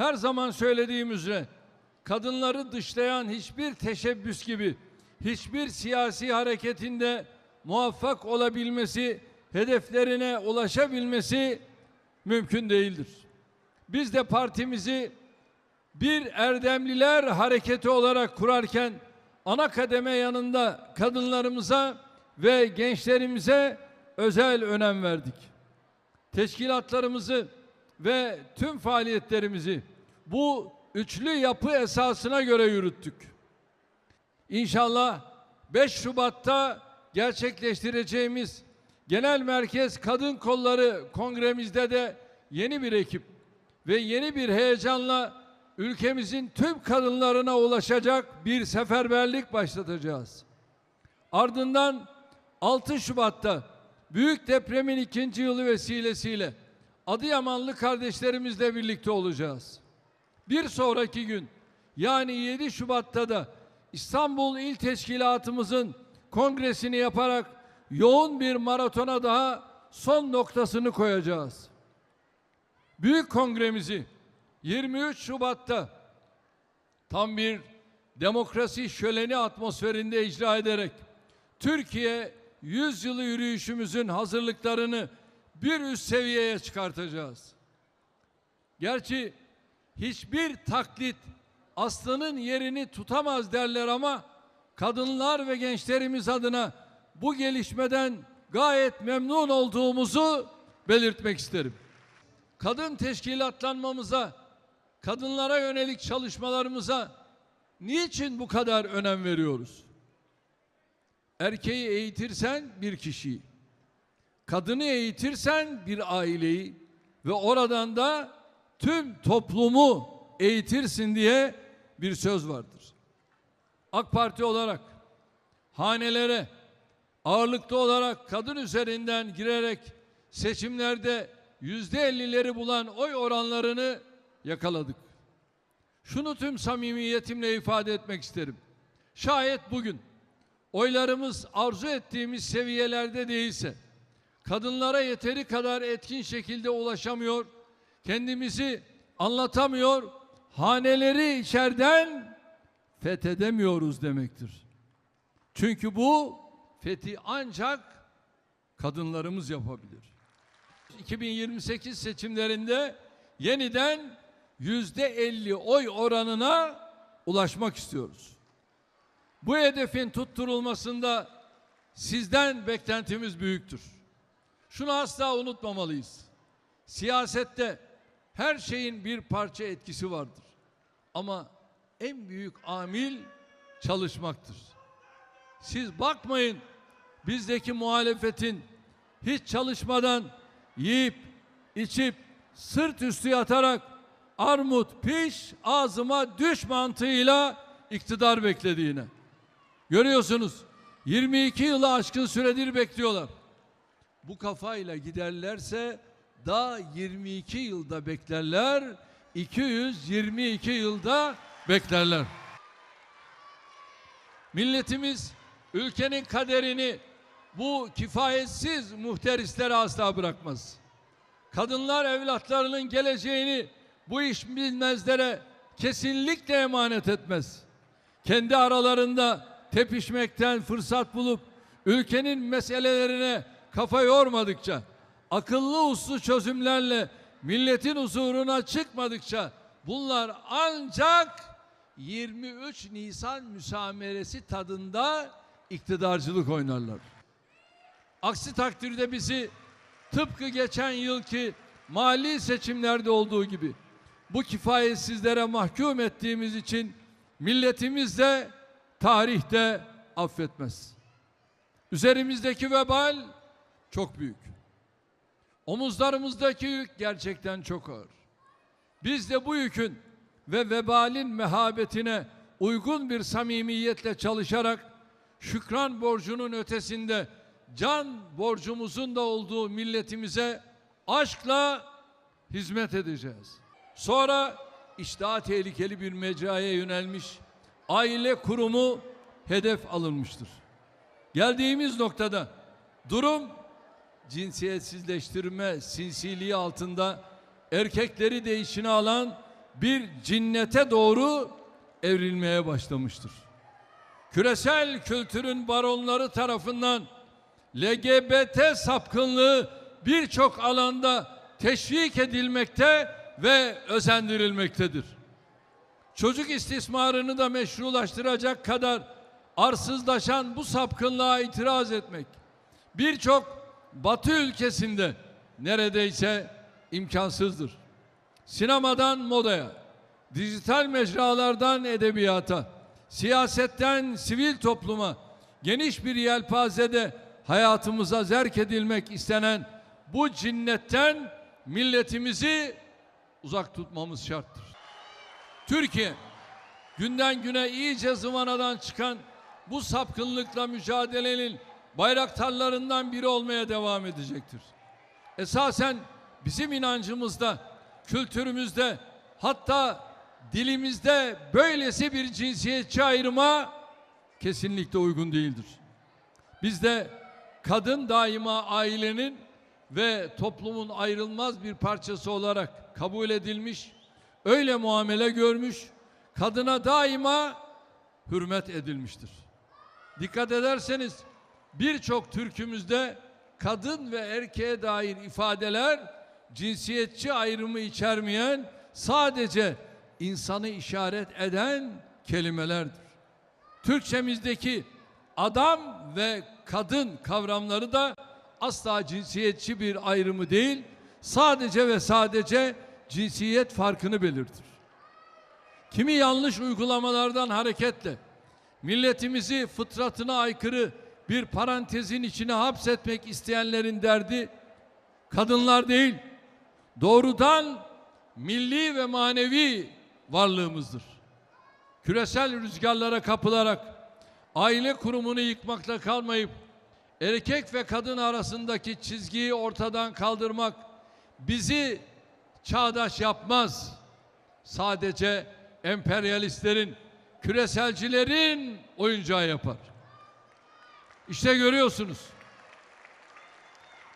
her zaman söylediğim üzere kadınları dışlayan hiçbir teşebbüs gibi hiçbir siyasi hareketinde muvaffak olabilmesi, hedeflerine ulaşabilmesi mümkün değildir. Biz de partimizi bir erdemliler hareketi olarak kurarken ana kademe yanında kadınlarımıza ve gençlerimize özel önem verdik. Teşkilatlarımızı ve tüm faaliyetlerimizi bu üçlü yapı esasına göre yürüttük. İnşallah 5 Şubat'ta gerçekleştireceğimiz Genel Merkez Kadın Kolları Kongremizde de yeni bir ekip ve yeni bir heyecanla ülkemizin tüm kadınlarına ulaşacak bir seferberlik başlatacağız. Ardından 6 Şubat'ta büyük depremin ikinci yılı vesilesiyle Adıyamanlı kardeşlerimizle birlikte olacağız. Bir sonraki gün yani 7 Şubat'ta da İstanbul İl Teşkilatımızın kongresini yaparak yoğun bir maratona daha son noktasını koyacağız. Büyük kongremizi 23 Şubat'ta tam bir demokrasi şöleni atmosferinde icra ederek Türkiye 100 yılı yürüyüşümüzün hazırlıklarını bir üst seviyeye çıkartacağız. Gerçi hiçbir taklit aslanın yerini tutamaz derler ama kadınlar ve gençlerimiz adına bu gelişmeden gayet memnun olduğumuzu belirtmek isterim. Kadın teşkilatlanmamıza, kadınlara yönelik çalışmalarımıza niçin bu kadar önem veriyoruz? Erkeği eğitirsen bir kişiyi, kadını eğitirsen bir aileyi ve oradan da tüm toplumu eğitirsin diye bir söz vardır. AK Parti olarak hanelere ağırlıklı olarak kadın üzerinden girerek seçimlerde yüzde ellileri bulan oy oranlarını yakaladık. Şunu tüm samimiyetimle ifade etmek isterim. Şayet bugün oylarımız arzu ettiğimiz seviyelerde değilse, kadınlara yeteri kadar etkin şekilde ulaşamıyor, kendimizi anlatamıyor, haneleri içeriden fethedemiyoruz demektir. Çünkü bu fethi ancak kadınlarımız yapabilir. 2028 seçimlerinde yeniden yüzde 50 oy oranına ulaşmak istiyoruz. Bu hedefin tutturulmasında sizden beklentimiz büyüktür. Şunu asla unutmamalıyız. Siyasette her şeyin bir parça etkisi vardır. Ama en büyük amil çalışmaktır. Siz bakmayın bizdeki muhalefetin hiç çalışmadan yiyip içip sırt üstü yatarak armut piş ağzıma düş mantığıyla iktidar beklediğine. Görüyorsunuz 22 yılı aşkın süredir bekliyorlar. Bu kafayla giderlerse daha 22 yılda beklerler, 222 yılda beklerler. Milletimiz ülkenin kaderini bu kifayetsiz muhterislere asla bırakmaz. Kadınlar evlatlarının geleceğini bu iş bilmezlere kesinlikle emanet etmez. Kendi aralarında tepişmekten fırsat bulup ülkenin meselelerine kafa yormadıkça, akıllı uslu çözümlerle milletin huzuruna çıkmadıkça bunlar ancak 23 Nisan müsameresi tadında iktidarcılık oynarlar. Aksi takdirde bizi tıpkı geçen yılki mali seçimlerde olduğu gibi bu kifayetsizlere mahkum ettiğimiz için milletimiz de tarihte affetmez. Üzerimizdeki vebal çok büyük. Omuzlarımızdaki yük gerçekten çok ağır. Biz de bu yükün ve vebalin mehabetine uygun bir samimiyetle çalışarak şükran borcunun ötesinde can borcumuzun da olduğu milletimize aşkla hizmet edeceğiz. Sonra iş daha tehlikeli bir mecraya yönelmiş aile kurumu hedef alınmıştır. Geldiğimiz noktada durum cinsiyetsizleştirme sinsiliği altında erkekleri de içine alan bir cinnete doğru evrilmeye başlamıştır. Küresel kültürün baronları tarafından LGBT sapkınlığı birçok alanda teşvik edilmekte ve özendirilmektedir. Çocuk istismarını da meşrulaştıracak kadar arsızlaşan bu sapkınlığa itiraz etmek birçok Batı ülkesinde neredeyse imkansızdır. Sinemadan modaya, dijital mecralardan edebiyata, siyasetten sivil topluma geniş bir yelpazede hayatımıza zerk edilmek istenen bu cinnetten milletimizi uzak tutmamız şarttır. Türkiye günden güne iyice zıvanadan çıkan bu sapkınlıkla mücadelenin bayraktarlarından biri olmaya devam edecektir. Esasen bizim inancımızda, kültürümüzde hatta dilimizde böylesi bir cinsiyetçi ayrıma kesinlikle uygun değildir. Bizde kadın daima ailenin ve toplumun ayrılmaz bir parçası olarak kabul edilmiş, öyle muamele görmüş, kadına daima hürmet edilmiştir. Dikkat ederseniz birçok türkümüzde kadın ve erkeğe dair ifadeler cinsiyetçi ayrımı içermeyen sadece insanı işaret eden kelimelerdir. Türkçemizdeki adam ve kadın kavramları da asla cinsiyetçi bir ayrımı değil, sadece ve sadece cinsiyet farkını belirtir. Kimi yanlış uygulamalardan hareketle milletimizi fıtratına aykırı bir parantezin içine hapsetmek isteyenlerin derdi kadınlar değil, doğrudan milli ve manevi varlığımızdır. Küresel rüzgarlara kapılarak aile kurumunu yıkmakla kalmayıp erkek ve kadın arasındaki çizgiyi ortadan kaldırmak bizi çağdaş yapmaz. Sadece emperyalistlerin, küreselcilerin oyuncağı yapar. İşte görüyorsunuz.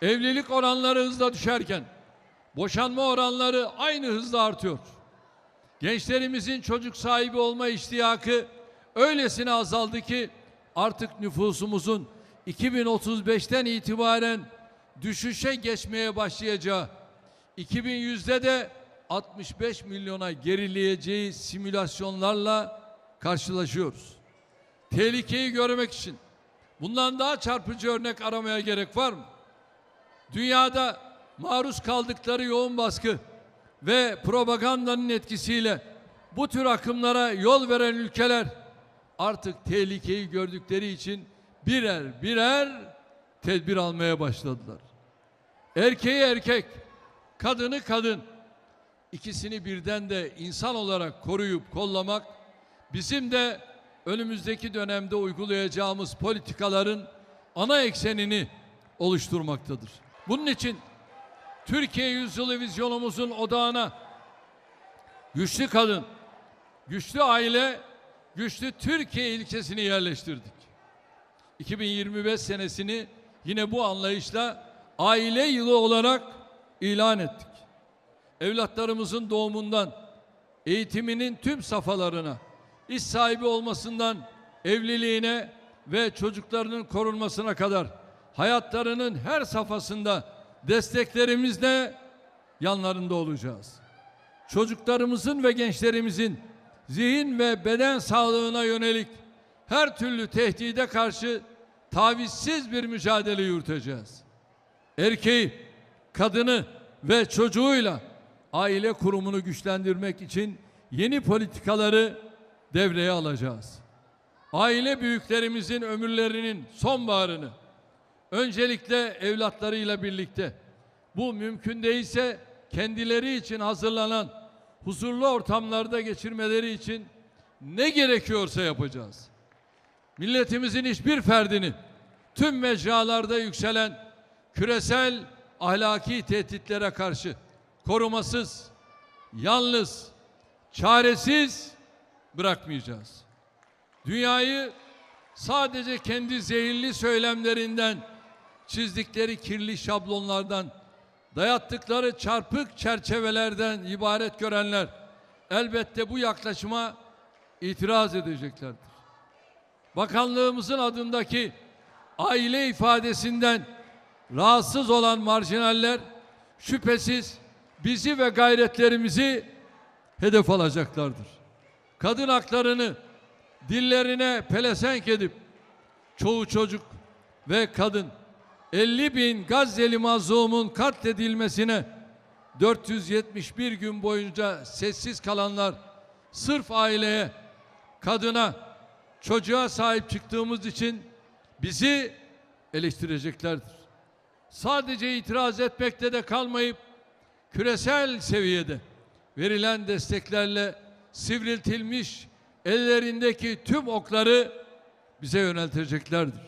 Evlilik oranları hızla düşerken boşanma oranları aynı hızla artıyor. Gençlerimizin çocuk sahibi olma iştiyakı öylesine azaldı ki artık nüfusumuzun 2035'ten itibaren düşüşe geçmeye başlayacağı, 2100'de de 65 milyona gerileyeceği simülasyonlarla karşılaşıyoruz. Tehlikeyi görmek için bundan daha çarpıcı örnek aramaya gerek var mı? Dünyada maruz kaldıkları yoğun baskı ve propagandanın etkisiyle bu tür akımlara yol veren ülkeler artık tehlikeyi gördükleri için birer birer tedbir almaya başladılar. Erkeği erkek, kadını kadın, ikisini birden de insan olarak koruyup kollamak bizim de önümüzdeki dönemde uygulayacağımız politikaların ana eksenini oluşturmaktadır. Bunun için Türkiye Yüzyılı vizyonumuzun odağına güçlü kadın, güçlü aile, güçlü Türkiye ilkesini yerleştirdik. 2025 senesini yine bu anlayışla aile yılı olarak ilan ettik. Evlatlarımızın doğumundan eğitiminin tüm safhalarına, iş sahibi olmasından evliliğine ve çocuklarının korunmasına kadar hayatlarının her safhasında desteklerimizle yanlarında olacağız. Çocuklarımızın ve gençlerimizin zihin ve beden sağlığına yönelik her türlü tehdide karşı tavizsiz bir mücadele yürüteceğiz. Erkeği, kadını ve çocuğuyla aile kurumunu güçlendirmek için yeni politikaları devreye alacağız. Aile büyüklerimizin ömürlerinin sonbaharını öncelikle evlatlarıyla birlikte bu mümkün değilse kendileri için hazırlanan huzurlu ortamlarda geçirmeleri için ne gerekiyorsa yapacağız. Milletimizin hiçbir ferdini tüm mecralarda yükselen küresel ahlaki tehditlere karşı korumasız, yalnız, çaresiz bırakmayacağız. Dünyayı sadece kendi zehirli söylemlerinden, çizdikleri kirli şablonlardan, dayattıkları çarpık çerçevelerden ibaret görenler elbette bu yaklaşıma itiraz edeceklerdir. Bakanlığımızın adındaki aile ifadesinden rahatsız olan marjinaller şüphesiz bizi ve gayretlerimizi hedef alacaklardır. Kadın haklarını dillerine pelesenk edip çoğu çocuk ve kadın 50 bin Gazze'li mazlumun katledilmesine 471 gün boyunca sessiz kalanlar sırf aileye, kadına, çocuğa sahip çıktığımız için bizi eleştireceklerdir. Sadece itiraz etmekte de kalmayıp küresel seviyede verilen desteklerle sivriltilmiş ellerindeki tüm okları bize yönelteceklerdir.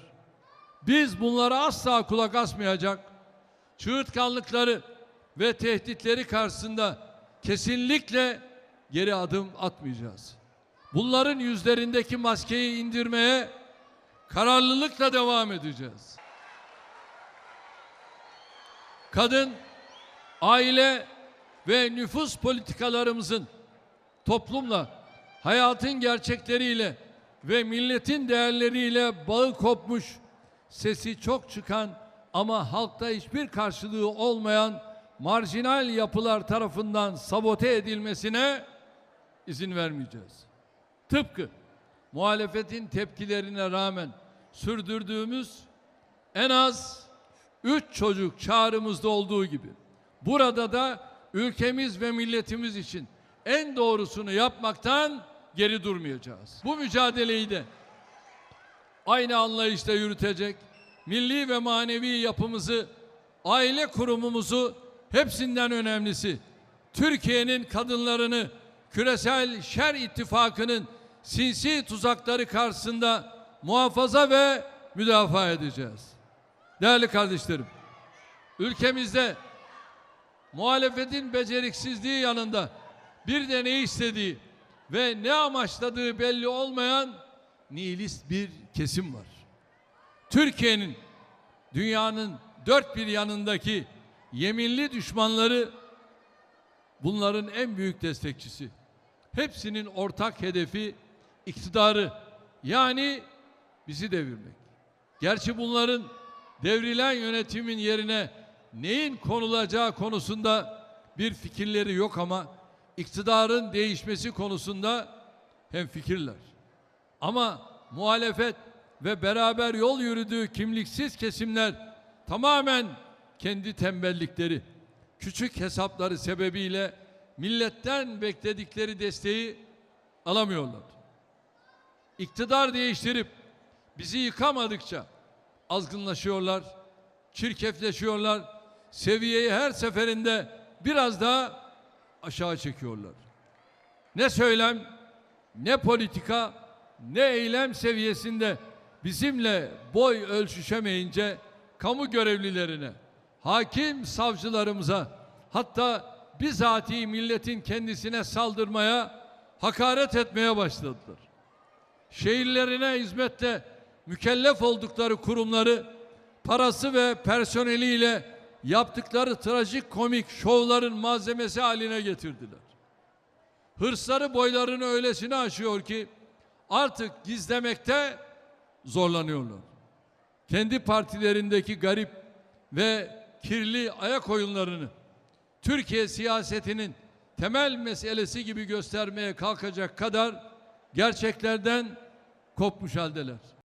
Biz bunlara asla kulak asmayacak, çığırtkanlıkları ve tehditleri karşısında kesinlikle geri adım atmayacağız. Bunların yüzlerindeki maskeyi indirmeye kararlılıkla devam edeceğiz. Kadın, aile ve nüfus politikalarımızın toplumla, hayatın gerçekleriyle ve milletin değerleriyle bağı kopmuş, sesi çok çıkan ama halkta hiçbir karşılığı olmayan marjinal yapılar tarafından sabote edilmesine izin vermeyeceğiz. Tıpkı muhalefetin tepkilerine rağmen sürdürdüğümüz en az üç çocuk çağrımızda olduğu gibi burada da ülkemiz ve milletimiz için en doğrusunu yapmaktan geri durmayacağız. Bu mücadeleyi de aynı anlayışla yürütecek, milli ve manevi yapımızı, aile kurumumuzu hepsinden önemlisi Türkiye'nin kadınlarını küresel şer ittifakının sinsi tuzakları karşısında muhafaza ve müdafaa edeceğiz. Değerli kardeşlerim, ülkemizde muhalefetin beceriksizliği yanında bir de ne istediği ve ne amaçladığı belli olmayan nihilist bir kesim var. Türkiye'nin dünyanın dört bir yanındaki yeminli düşmanları bunların en büyük destekçisi. Hepsinin ortak hedefi iktidarı yani bizi devirmek. Gerçi bunların devrilen yönetimin yerine neyin konulacağı konusunda bir fikirleri yok ama iktidarın değişmesi konusunda hem fikirler. Ama muhalefet ve beraber yol yürüdüğü kimliksiz kesimler tamamen kendi tembellikleri, küçük hesapları sebebiyle milletten bekledikleri desteği alamıyorlar. İktidar değiştirip bizi yıkamadıkça azgınlaşıyorlar, çirkefleşiyorlar, seviyeyi her seferinde biraz daha aşağı çekiyorlar. Ne söylem, ne politika, ne eylem seviyesinde bizimle boy ölçüşemeyince kamu görevlilerine, hakim savcılarımıza hatta bizatihi milletin kendisine saldırmaya, hakaret etmeye başladılar. Şehirlerine hizmetle mükellef oldukları kurumları parası ve personeliyle yaptıkları trajik komik şovların malzemesi haline getirdiler. Hırsları boylarını öylesine aşıyor ki artık gizlemekte zorlanıyorlar. Kendi partilerindeki garip ve kirli ayak oyunlarını Türkiye siyasetinin temel meselesi gibi göstermeye kalkacak kadar gerçeklerden kopmuş haldeler.